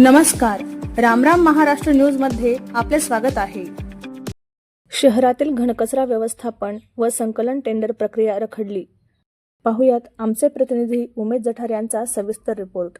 नमस्कार. रामराम महाराष्ट्र न्यूजमध्ये आपले स्वागत आहे. शहरातील घनकचरा व्यवस्थापन व संकलन टेंडर प्रक्रिया रखडली. पाहुयात आमचे प्रतिनिधी उमेश जठार यांचा सविस्तर रिपोर्ट.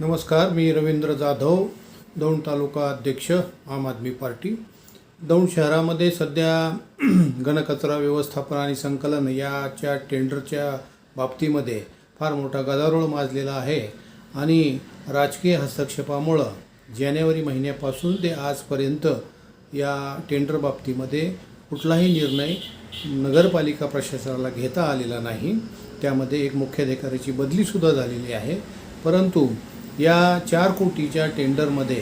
नमस्कार मी रवींद्र जाधव दौंड तालुका अध्यक्ष आम आदमी पार्टी. दौंड शहरामध्ये सध्या घनकचरा व्यवस्थापन आणि संकलन याच्या टेंडरच्या बाबतीमध्ये फार मोठा गदारोळ माजलेला आहे आणि राजकीय हस्तक्षेपामुळं जानेवारी महिन्यापासून ते आजपर्यंत या टेंडर बाबतीमध्ये कुठलाही निर्णय नगरपालिका प्रशासनाला घेता आलेला नाही. त्यामध्ये एक मुख्याधिकाऱ्याची बदलीसुद्धा झालेली आहे. परंतु या चार कोटीच्या टेंडरमध्ये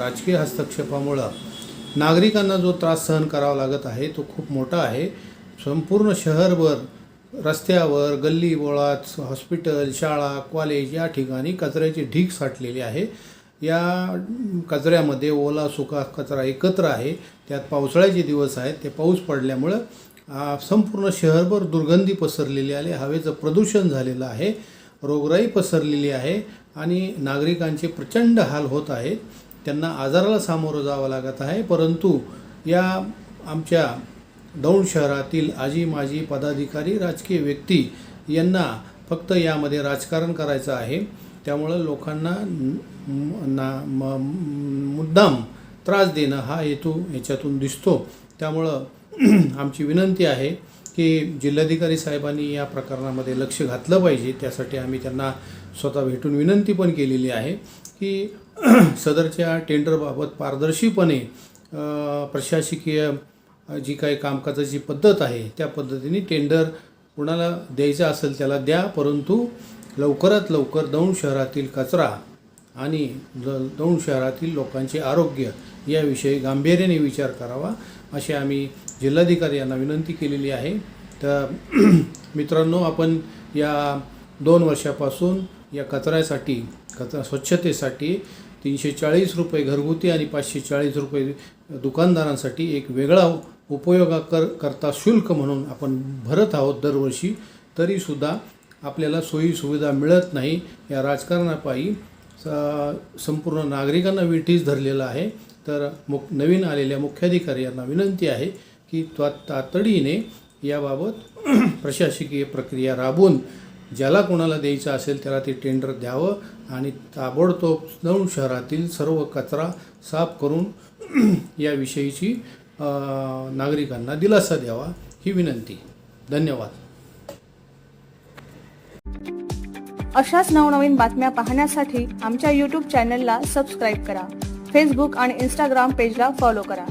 राजकीय हस्तक्षेपामुळं नागरिकांना जो त्रास सहन करावा लागत आहे तो खूप मोठा आहे. संपूर्ण शहरभर रस्त्यावर गल्ली बोळात हॉस्पिटल शाळा कॉलेज या ठिकाणी कचऱ्याची ढीग साठलेली आहे. या कचऱ्यामध्ये ओला सुका कचरा एकत्र आहे. त्यात पावसाळ्याचे दिवस आहेत. ते पाऊस पडल्यामुळं संपूर्ण शहरभर दुर्गंधी पसरलेली आहे. हवेचं प्रदूषण झालेलं आहे. रोगराई पसरलेली आहे. आणि नागरिकांचे प्रचंड हाल होत आहेत त्यांना आजाराला सामोरं जावं लागत आहे. परंतु या आमच्या दौंड शहरातील आजी माजी पदाधिकारी राजकीय व्यक्ती यांना फक्त यामध्ये राजकारण करायचं आहे. त्यामुळं लोकांना ना म- मुद्दाम त्रास देणं हा हेतू याच्यातून दिसतो. त्यामुळं आमची विनंती आहे की जिल्हाधिकारी साहेबांनी या प्रकरणामध्ये लक्ष घातलं पाहिजे. त्यासाठी आम्ही त्यांना स्वतः भेटून विनंती पण केलेली आहे की सदरच्या टेंडरबाबत पारदर्शीपणे प्रशासकीय जी काही कामकाजाची पद्धत आहे त्या पद्धतीने टेंडर कुणाला द्यायचं असेल त्याला द्या परंतु लवकरात लवकर दौंड शहरातील कचरा आणि द दौंड शहरातील लोकांचे आरोग्य याविषयी गांभीर्याने विचार करावा अशी आम्ही जिल्हाधिकारी यांना विनंती केलेली आहे. तर मित्रांनो आपण या दोन वर्षापासून या कचऱ्यासाठी कचरा स्वच्छतेसाठी तीनशे चाळीस रुपये घरगुती आणि पाचशे चाळीस रुपये दुकानदारांसाठी एक वेगळा उपयोगा कर करता शुल्क म्हणून आपण भरत आहोत दरवर्षी तरीसुद्धा आपल्याला सोयीसुविधा मिळत नाही. या राजकारणापायी संपूर्ण नागरिकांना विठीस धरलेलं आहे. तर मुख नवीन आलेल्या मुख्याधिकारी यांना विनंती आहे की त्वा तातडीने याबाबत प्रशासकीय प्रक्रिया राबवून ज्याला कोणाला द्यायचं असेल त्याला ते टेंडर द्यावं आणि ताबडतोब दौंड शहरातील सर्व कचरा साफ करून याविषयीची नागरिकांना दिलासा द्यावा ही विनंती. धन्यवाद. अशाच नवनवीन बातम्या पाहण्यासाठी आमच्या यूट्यूब चॅनलला सबस्क्राईब करा. फेसबुक आणि इंस्टाग्राम पेजला फॉलो करा.